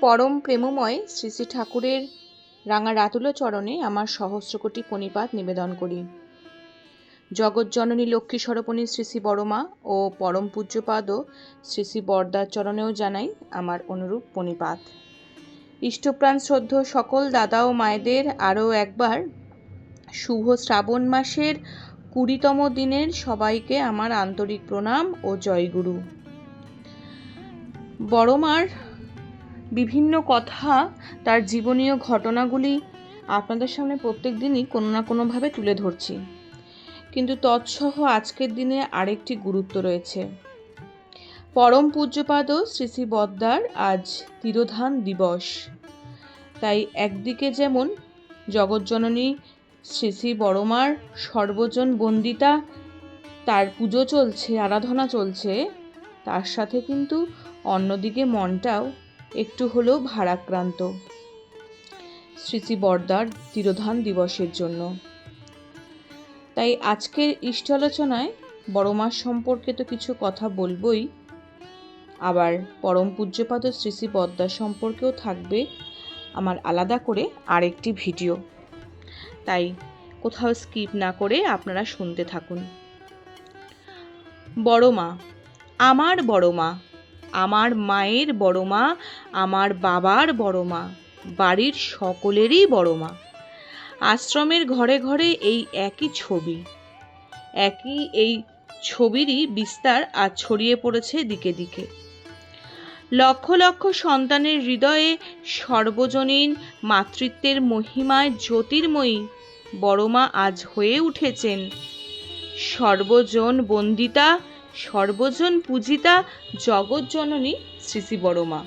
পরম প্রেমময় শ্রী শ্রী ঠাকুরের রাঙা রাতুল চরণে আমার সহস্রকোটি প্রণিপাত নিবেদন করি। জগৎজননী লক্ষ্মী স্বরূপণী শ্রী শ্রী বড়মা ও পরম পূজ্যপাদ শ্রী শ্রী বরদার চরণেও জানাই আমার অনুরূপ প্রণিপাত ইষ্টপ্রাণ শ্রদ্ধ সকল দাদা ও মায়েদের আরও একবার শুভ শ্রাবণ মাসের কুড়িতম দিনের সবাইকে আমার আন্তরিক প্রণাম ও জয়গুরু। বড়মার বিভিন্ন কথা, তার জীবনীয় ঘটনাগুলি আপনাদের সামনে প্রত্যেক দিনই কোনো না কোনোভাবে তুলে ধরছি। কিন্তু তৎসহ আজকের দিনে আরেকটি গুরুত্ব রয়েছে। পরম পূজ্যপাদ শ্রী শ্রী বদ্দার আজ তিরোধান দিবস। তাই একদিকে যেমন জগৎজননী শ্রী শ্রী বড়মার সর্বজন বন্দিতা, তার পুজো চলছে, আরাধনা চলছে, তার সাথে কিন্তু অন্যদিকে মনটাও একটু হলেও ভারাক্রান্ত। শ্রী শ্রী বর্দার তিরোধান দিবসের জন্য। তাই আজকের ইষ্ট আলোচনায় বড় মাস সম্পর্কে তো কিছু কথা বলবই। আবার পরম পূজ্যপাদ শ্রী শ্রী বদ্দার সম্পর্কেও থাকবে আমার আলাদা করে আরেকটি ভিডিও। তাই কোথাও স্কিপ না করে আপনারা শুনতে থাকুন। বড় মা, আমার বড় মা আমার মায়ের বড় মা, আমার বাবার বড় মা, বাড়ির সকলেরই বড় মা। আশ্রমের ঘরে ঘরে এই একই ছবি। একই এই ছবিরই বিস্তার আজ ছড়িয়ে পড়েছে দিকে দিকে। লক্ষ লক্ষ সন্তানের হৃদয়ে সর্বজনীন মাতৃত্বের মহিমায় জ্যোতির্ময়ী বড়মা আজ হয়ে উঠেছেন। সর্বজন বন্দিতা সর্বজন পূজিতা জগৎজননী শ্রী বড়মা।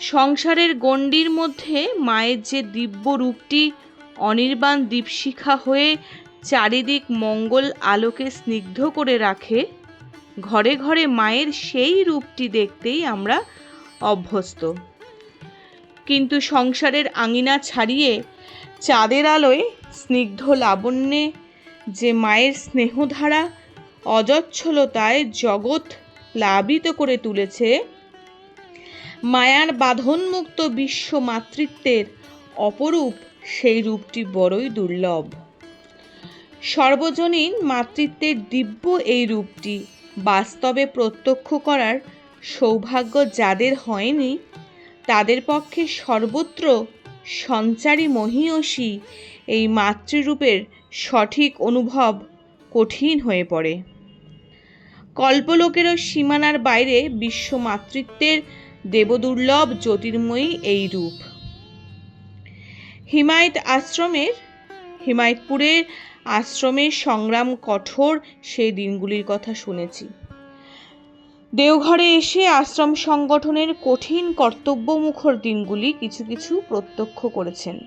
সংসারের গণ্ডির মধ্যে মায়ের যে দিব্য রূপটি অনির্বাণ দীপশিখা হয়ে চারিদিক মঙ্গল আলোকে স্নিগ্ধ করে রাখে, ঘরে ঘরে মায়ের সেই রূপটি দেখতেই আমরা অভ্যস্ত। কিন্তু সংসারের আঙিনা ছাড়িয়ে চাঁদের আলোয় স্নিগ্ধ লাবণ্যে যে মায়ের স্নেহধারা অজচ্ছলতায় জগৎ প্লাবিত করে তুলেছে। মায়ার বাঁধনমুক্ত বিশ্ব মাতৃত্বের অপরূপ সেই রূপটি বড়ই দুর্লভ। সর্বজনীন মাতৃত্বের দিব্য এই রূপটি বাস্তবে প্রত্যক্ষ করার সৌভাগ্য যাদের হয়নি, তাদের পক্ষে সর্বত্র সঞ্চারী মহিয়সী এই মাতৃরূপের সঠিক অনুভব কঠিন হয়ে পড়ে। কল্পলোকেরও সীমানার বাইরে বিশ্ব মাতৃত্বের দেবদুর্লভ জ্যোতির্ময়ী এই রূপ। হিমায়ত আশ্রমের হিমায়তপুরের আশ্রমের সংগ্রাম কঠোর সেই দিনগুলির কথা শুনেছি। দেওঘরে এসে আশ্রম সংগঠনের কঠিন কর্তব্যমুখর দিনগুলি কিছু কিছু প্রত্যক্ষ করেছেন।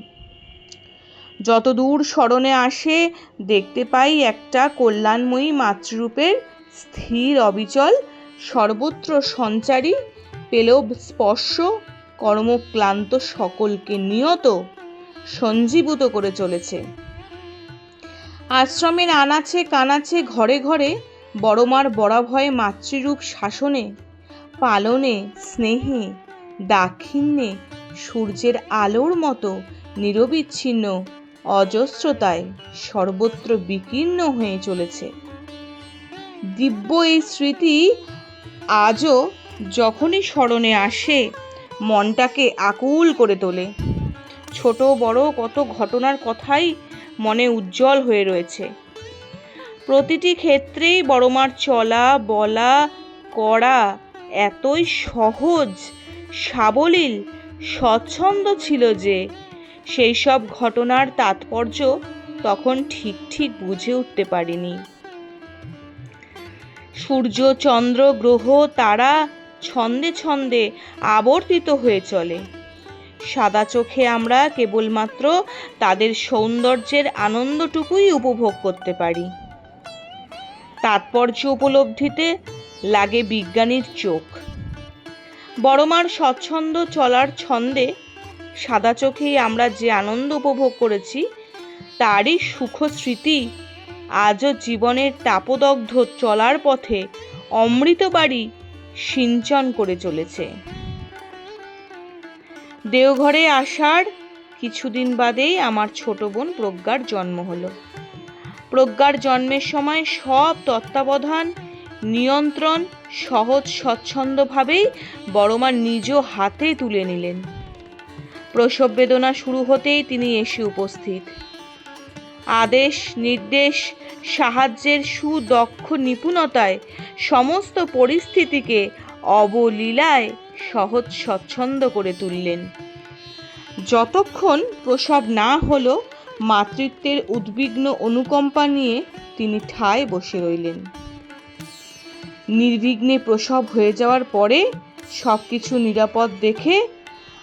যতদূর স্মরণে আসে, দেখতে পাই একটা কল্যাণময়ী মাতৃরূপের স্থির অবিচল, সর্বত্র সঞ্চারী, পেলেও স্পর্শ, কর্মক্লান্ত সকলকে নিয়ত সঞ্জীভূত করে চলেছে। আশ্রমের আনাচে কানাচে ঘরে ঘরে বড়মার বরাভয়ে মাতৃরূপ শাসনে, পালনে, স্নেহে, দাক্ষিণ্যে, সূর্যের আলোর মতো নিরবিচ্ছিন্ন অজস্রতায় সর্বত্র বিকীর্ণ হয়ে চলেছে। দিব্য এই স্মৃতি আজও যখনই স্মরণে আসে, মনটাকে আকুল করে তোলে। ছোট বড় কত ঘটনার কথাই মনে উজ্জ্বল হয়ে রয়েছে। প্রতিটি ক্ষেত্রেই বড়মার চলা, বলা, করা এতই সহজ, সাবলীল, স্বচ্ছন্দ ছিল যে সেই সব ঘটনার তাৎপর্য তখন ঠিক ঠিক বুঝে উঠতে পারিনি। সূর্য, চন্দ্র, গ্রহ, তারা ছন্দে ছন্দে আবর্তিত হয়ে চলে। সাদা চোখে আমরা কেবলমাত্র তাদের সৌন্দর্যের আনন্দটুকুই উপভোগ করতে পারি। তাৎপর্য উপলব্ধিতে লাগে বিজ্ঞানীর চোখ। বড়মার স্বচ্ছন্দ চলার ছন্দে সাদা চোখেই আমরা যে আনন্দ উপভোগ করেছি, তারই সুখ স্মৃতি আজও জীবনের তাপদগ্ধ চলার পথে অমৃত বাড়ি সিঞ্চন করে চলেছে। দেওঘরে আসার কিছুদিন বাদেই আমার ছোট বোন প্রজ্ঞার জন্ম হলো। প্রজ্ঞার জন্মের সময় সব তত্ত্বাবধান, নিয়ন্ত্রণ, সহজ স্বচ্ছন্দভাবেই বড়মা নিজ হাতে তুলে নিলেন। প্রসব বেদনা শুরু হতেই তিনি এসে উপস্থিত। আদেশ, নির্দেশ, সাহায্যের সুদক্ষ নিপুণতায় সমস্ত পরিস্থিতিকে অবলীলায় সহজ স্বচ্ছন্দ করে তুললেন। যতক্ষণ প্রসব না হলো, মাতৃত্বের উদ্বিগ্ন অনুকম্পা নিয়ে তিনি ঠায় বসে রইলেন। নির্বিঘ্নে প্রসব হয়ে যাওয়ার পরে সব কিছু নিরাপদ দেখে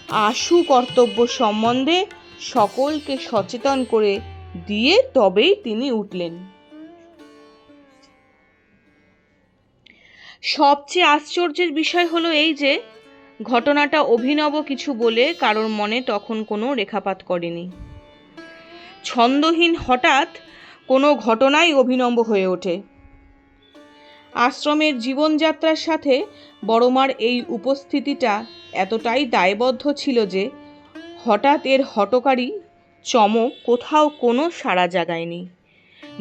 আশু কর্তব্য সম্বন্ধে সকলকে সচেতন করে দিয়ে তবেই তিনি উঠলেন। সবচেয়ে আশ্চর্যের বিষয় হলো এই যে, ঘটনাটা অভিনব কিছু বলে কারোর মনে তখন কোনো রেখাপাত করেনি। ছন্দহীন হঠাৎ কোনো ঘটনাই অভিনব হয়ে ওঠে। আশ্রমের জীবনযাত্রার সাথে বড়মার এই উপস্থিতিটা এতটাই দায়বদ্ধ ছিল যে, হঠাৎ এর হটকারী চমক কোথাও কোনো সাড়া জাগায়নি।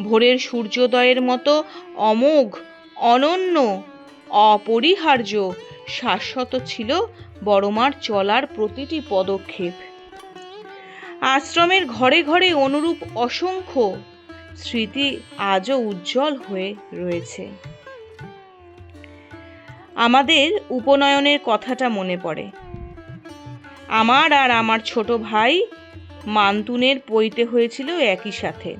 ভোরের সূর্যোদয়ের মতো অমোঘ, অনন্য, অপরিহার্য, শাশ্বত ছিল বড়মার চলার প্রতিটি পদক্ষেপ। আশ্রমের ঘরে ঘরে অনুরূপ অসংখ্য স্মৃতি আজও উজ্জ্বল হয়ে রয়েছে। আমাদের উপনয়নের কথাটা মনে পড়ে। আমার আর আমার ছোট ভাই মান্তুনের পৈতে হয়েছিল একই সাথে।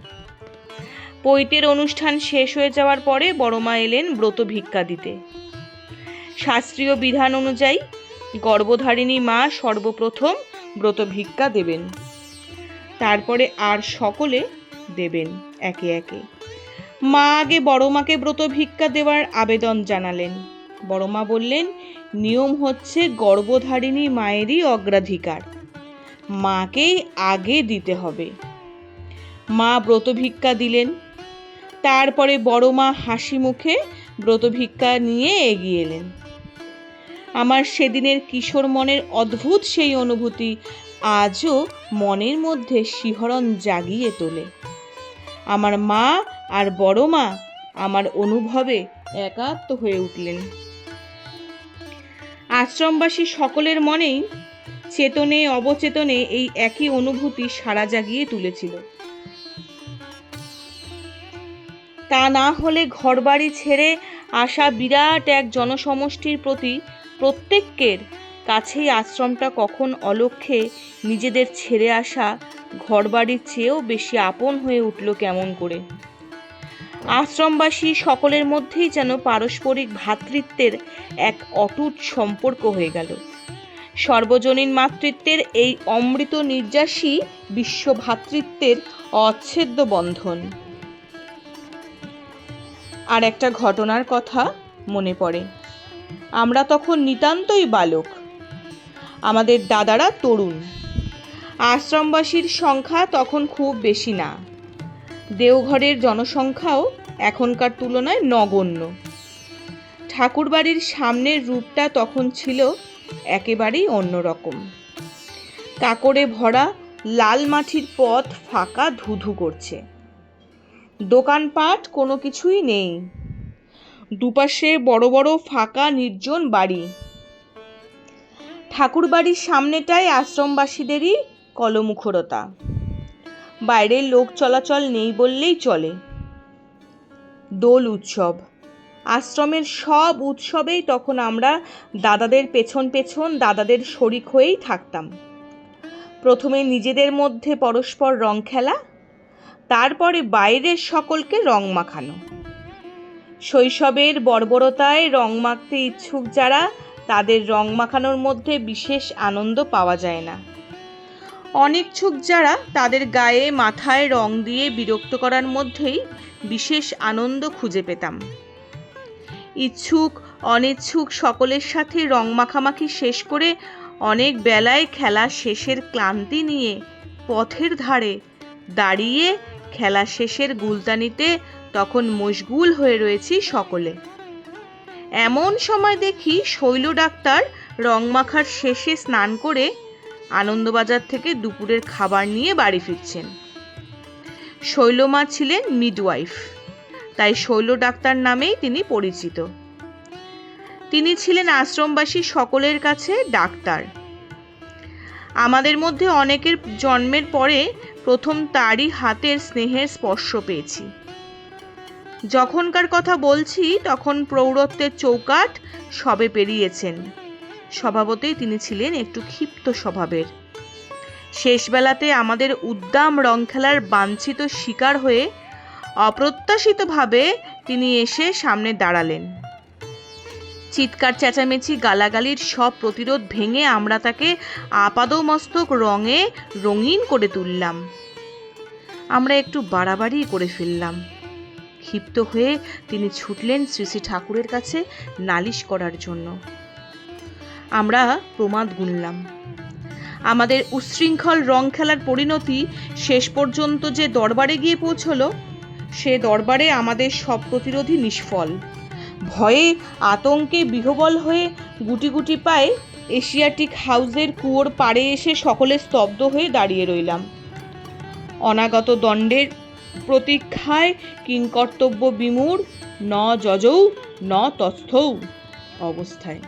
পৈতের অনুষ্ঠান শেষ হয়ে যাওয়ার পরে বড়মা এলেন ব্রত ভিক্ষা দিতে। শাস্ত্রীয় বিধান অনুযায়ী গর্ভধারিণী মা সর্বপ্রথম ব্রত ভিক্ষা দেবেন। তারপরে আর সকলে দেবেন একে একে। মা আগে বড় মাকে ব্রত ভিক্ষা দেওয়ার আবেদন জানালেন। বড় মা বললেন, নিয়ম হচ্ছে গর্ভধারিণী মায়েরই অগ্রাধিকার। মাকেই আগে দিতে হবে। মা ব্রত ভিক্ষা দিলেন। তারপরে বড় মা হাসি মুখে ব্রত ভিক্ষা নিয়ে এগিয়ে এলেন। আমার সেদিনের কিশোর মনের অদ্ভুত সেই অনুভূতি আজও মনের মধ্যে শিহরণ জাগিয়ে তোলে। আমার মা আর বড় মা আমার অনুভবে একাত্ম হয়ে উঠলেন। আশ্রমবাসী সকলের মনেই চেতনে, অবচেতনে এই একই অনুভূতি সারা জাগিয়ে তুলেছিল। তা না হলে ঘরবাড়ি ছেড়ে আসা বিরাট এক জনসমষ্টির প্রতি প্রত্যেকের কাছেই আশ্রমটা কখন অলক্ষ্যে নিজেদের ছেড়ে আসা ঘরবাড়ির চেয়েও বেশি আপন হয়ে উঠল কেমন করে। আশ্রমবাসী সকলের মধ্যেই যেন পারস্পরিক ভ্রাতৃত্বের এক অটুট সম্পর্ক হয়ে গেল। সর্বজনীন মাতৃত্বের এই অমৃত নির্যাসী বিশ্ব ভাতৃত্বের অচ্ছেদ্য বন্ধন। আর একটা ঘটনার কথা মনে পড়ে। আমরা তখন নিতান্তই বালক। আমাদের দাদারা তরুণ। আশ্রমবাসীর সংখ্যা তখন খুব বেশি না। দেওঘরের জনসংখ্যাও এখনকার তুলনায় নগণ্য। ঠাকুরবাড়ির সামনের রূপটা তখন ছিল একেবারেই অন্যরকম। কাকড়ে ভরা লাল মাটির পথ ফাঁকা ধুধু করছে। দোকানপাট কোনো কিছুই নেই। দুপাশে বড় বড় ফাঁকা নির্জন বাড়ি। ঠাকুর বাড়ির সামনেটাই আশ্রমবাসীদেরই কলমুখরতা। বাইরের লোক চলাচল নেই বললেই চলে। দোল উৎসব। আশ্রমের সব উৎসবেই তখন আমরা দাদাদের পেছন পেছন, দাদাদের শরিক হয়েই থাকতাম। প্রথমে নিজেদের মধ্যে পরস্পর রং খেলা, তারপরে বাইরের সকলকে রং মাখানো। শৈশবের বর্বরতায় রং মাখতে ইচ্ছুক যারা, তাদের রং মাখানোর মধ্যে বিশেষ আনন্দ পাওয়া যায় না। অনিচ্ছুক যারা, তাদের গায়ে মাথায় রং দিয়ে বিরক্ত করার মধ্যেই বিশেষ আনন্দ খুঁজে পেতাম। ইচ্ছুক, অনিচ্ছুক সকলের সাথে রং মাখামাখি শেষ করে অনেক বেলায় খেলা শেষের ক্লান্তি নিয়ে পথের ধারে দাঁড়িয়ে খেলা শেষের গুলতানিতে তখন মশগুল হয়ে রয়েছি সকলে। এমন সময় দেখি শৈল ডাক্তার রং মাখার শেষে স্নান করে আনন্দবাজার থেকে দুপুরের খাবার নিয়ে বাড়ি ফিরছেন। শৈলমা ছিলেন মিডওয়াইফ। তাই শৈল ডাক্তার নামেই তিনি পরিচিত। তিনি ছিলেন আশ্রমবাসী সকলের কাছে ডাক্তার। আমাদের মধ্যে অনেকের জন্মের পরে প্রথম তারই হাতের স্নেহের স্পর্শ পেয়েছি। যখনকার কথা বলছি, তখন প্রৌঢ়ত্বের চৌকাট সবে পেরিয়েছেন। স্বভাবতেই তিনি ছিলেন একটু ক্ষিপ্ত স্বভাবের। শেষবেলাতে আমাদের উদ্দাম রং খেলার বাঞ্ছিত শিকার হয়ে অপ্রত্যাশিতভাবে তিনি এসে সামনে দাঁড়ালেন। চিৎকার চেঁচামেচি গালাগালির সব প্রতিরোধ ভেঙে আমরা তাকে আপাদমস্তক রঙে রঙিন করে তুললাম। আমরা একটু বাড়াবাড়ি করে ফেললাম। ক্ষিপ্ত হয়ে তিনি ছুটলেন শ্রী শ্রী ঠাকুরের কাছে নালিশ করার জন্য। আমরা প্রমাদ গুনলাম। আমাদের উচ্ছৃঙ্খল রং খেলার পরিণতি শেষ পর্যন্ত যে দরবারে গিয়ে পৌঁছলো সে দরবারে আমাদের সব প্রতিরোধী নিষ্ফল। ভয়ে আতঙ্কে বিহবল হয়ে গুটি গুটি পায়ে এশিয়াটিক হাউসের কুয়োর পাড়ে এসে সকলে স্তব্ধ হয়ে দাঁড়িয়ে রইলাম। অনাগত দণ্ডের প্রতীক্ষায় কিংকর্তব্য বিমূঢ়, ন যজৌ, ন তস্থৌ অবস্থায়।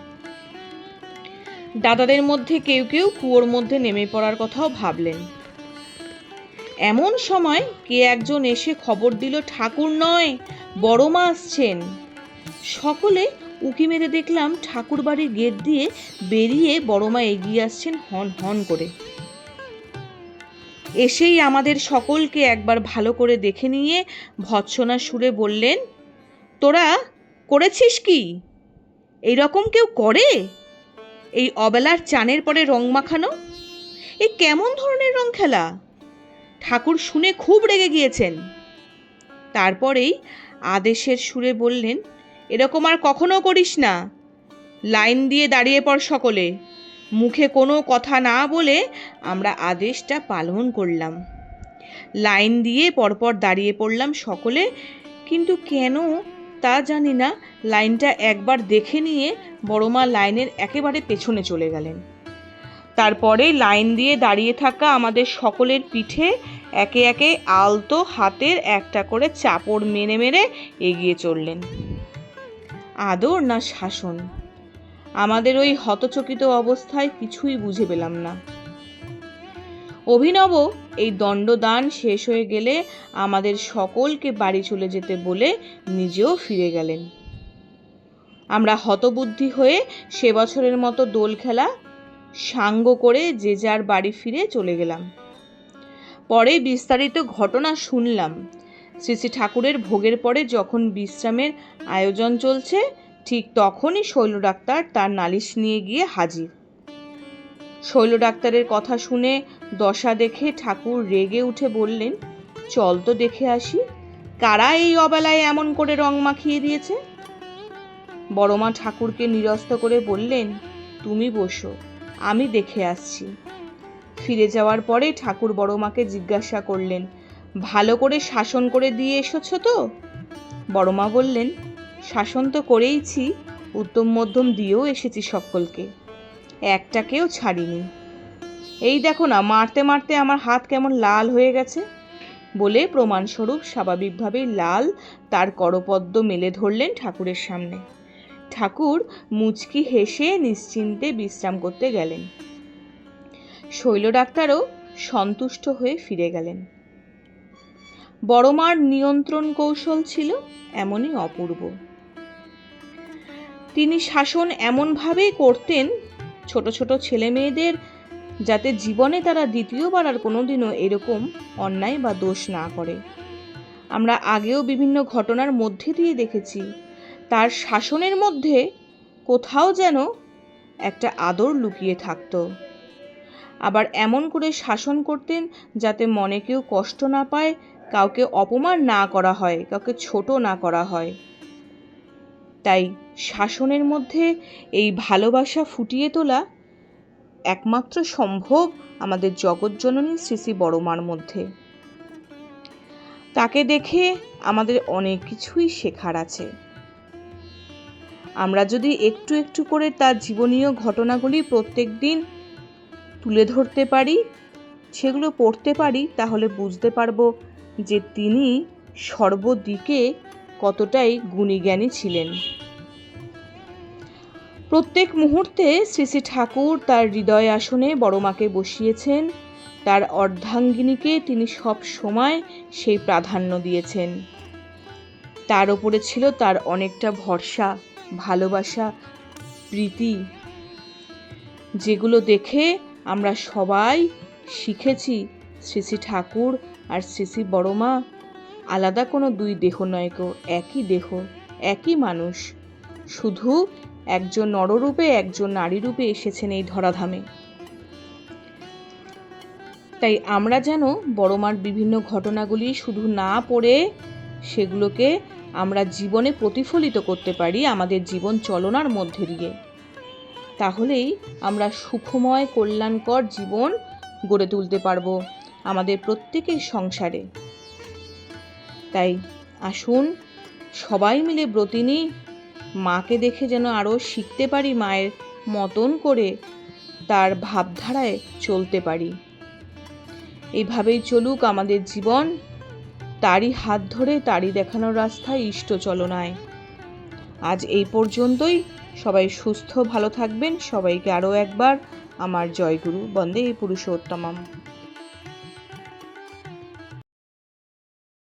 দাদাদের মধ্যে কেউ কেউ কুয়োর মধ্যে নেমে পড়ার কথাও ভাবলেন। এমন সময় কে একজন এসে খবর দিল, ঠাকুর নয়, বড় মা আসছেন। সকলে উকি মেরে দেখলাম ঠাকুর বাড়ির গেট দিয়ে বেরিয়ে বড় মা এগিয়ে আসছেন হন হন করে। এসেই আমাদের সকলকে একবার ভালো করে দেখে নিয়ে ভৎসনা সুরে বললেন, তোরা করেছিস কি? এই রকম কেউ করে? এই অবেলার চানের পরে রং মাখানো? এ কেমন ধরনের রং খেলা? ঠাকুর শুনে খুব রেগে গিয়েছেন। তারপরেই আদেশের সুরে বললেন, এরকম আর কখনো করিস না। লাইন দিয়ে দাঁড়িয়ে পড় সকলে। মুখে কোনো কথা না বলে আমরা আদেশটা পালন করলাম। লাইন দিয়ে পরপর দাঁড়িয়ে পড়লাম সকলে, কিন্তু কেন তা জানি না। লাইনটা একবার দেখে নিয়ে বড়মা লাইনের একেবারে পেছনে চলে গেলেন। তারপরে লাইন দিয়ে দাঁড়িয়ে থাকা আমাদের সকলের পিঠে একে একে আলতো হাতের একটা করে চাপড় মেরে মেরে এগিয়ে চললেন। আদর না শাসন? আমাদের ওই হতচকিত অবস্থায় কিছুই বুঝে পেলাম না। অভিনব এই দণ্ডদান শেষ হয়ে গেলে আমাদের সকলকে বাড়ি চলে যেতে বলে নিজেও ফিরে গেলেন। আমরা হতবুদ্ধি হয়ে সে বছরের মতো দোল খেলা সাঙ্গ করে যে যার বাড়ি ফিরে চলে গেলাম। পরে বিস্তারিত ঘটনা শুনলাম। শ্রী শ্রী ঠাকুরের ভোগের পরে যখন বিশ্রামের আয়োজন চলছে, ঠিক তখনই শৈল ডাক্তার তার নালিশ নিয়ে গিয়ে হাজির। শৈল ডাক্তারের কথা শুনে দশা দেখে ঠাকুর রেগে উঠে বললেন, চল তো দেখে আসি, কারা এই অবেলায় এমন করে রং মাখিয়ে দিয়েছে? বড়মা ঠাকুরকে নিরস্ত করে বললেন, তুমি বসো, আমি দেখে আসছি। ফিরে যাওয়ার পরে ঠাকুর বড়মাকে জিজ্ঞাসা করলেন, ভালো করে শাসন করে দিয়ে এসেছ তো? বড়মা বললেন, শাসন তো করেইছি, উত্তম মধ্যম দিয়েও এসেছি সকলকে, একটাকেও ছাড়িনি। এই দেখো না, মারতে মারতে আমার হাত কেমন লাল হয়ে গেছে। বলে প্রমাণস্বরূপ স্বাভাবিকভাবেই লাল তার করপদ্ম মেলে ধরলেন ঠাকুরের সামনে। ঠাকুর মুচকি হেসে নিশ্চিন্তে বিশ্রাম করতে গেলেন। শৈল ডাক্তারও সন্তুষ্ট হয়ে ফিরে গেলেন। বড়মার নিয়ন্ত্রণ কৌশল ছিল এমনই অপূর্ব। তিনি শাসন এমনভাবেই করতেন, ছোট ছোট ছেলে মেয়েদের যাতে জীবনে তারা দ্বিতীয়বার আর কোনোদিনও এরকম অন্যায় বা দোষ না করে। আমরা আগেও বিভিন্ন ঘটনার মধ্যে দিয়ে দেখেছি, তার শাসনের মধ্যে কোথাও যেন একটা আদর লুকিয়ে থাকতো। আবার এমন করে শাসন করতেন যাতে মনে কেউ কষ্ট না পায়, কাউকে অপমান না করা হয়, কাউকে ছোট না করা হয়। তাই শাসনের মধ্যে এই ভালোবাসা ফুটিয়ে তোলা একমাত্র সম্ভব আমাদের জগৎজননী শ্রী বড়মার মধ্যে। তাকে দেখে আমাদের অনেক কিছুই শেখার আছে। আমরা যদি একটু একটু করে তার জীবনীয় ঘটনাগুলি প্রত্যেক দিন তুলে ধরতে পারি, সেগুলো পড়তে পারি, তাহলে বুঝতে পারব যে তিনি সর্বদিকে কতটাই গুণীজ্ঞানী ছিলেন। প্রত্যেক মুহূর্তে শ্রী শ্রী ঠাকুর তার হৃদয় আসনে বড় মাকে বসিয়েছেন, তার অর্ধাঙ্গিনীকে তিনি সব সময় সেই প্রাধান্য দিয়েছেন। তার ওপরে ছিল তার অনেকটা ভরসা, ভালোবাসা, প্রীতি, যেগুলো দেখে আমরা সবাই শিখেছি শ্রী ঠাকুর আর শ্রী শ্রী বড়মা আলাদা কোনো দুই দেহ নয় গো, একই দেহ, একই মানুষ। শুধু একজন নররূপে, একজন নারী রূপে এসেছেন এই ধরাধামে। তাই আমরা যেন বড়মার বিভিন্ন ঘটনাগুলি শুধু না পড়ে সেগুলোকে আমরা জীবনে প্রতিফলিত করতে পারি আমাদের জীবন চলনার মধ্যে দিয়ে। তাহলেই আমরা সুখময় কল্যাণকর জীবন গড়ে তুলতে পারব আমাদের প্রত্যেকের সংসারে। তাই আসুন সবাই মিলে ব্রতিনী, মাকে দেখে যেন আরও শিখতে পারি মায়ের মতন করে তার ভাবধারায় চলতে পারি। এইভাবেই চলুক আমাদের জীবন, তারই হাত ধরে তারই দেখানোর রাস্তায় ইষ্ট চলনায়। আজ এই পর্যন্তই। সবাই সুস্থ ভালো থাকবেন। সবাইকে আরও একবার আমার জয়গুরু বন্দে পুরুষোত্তমম।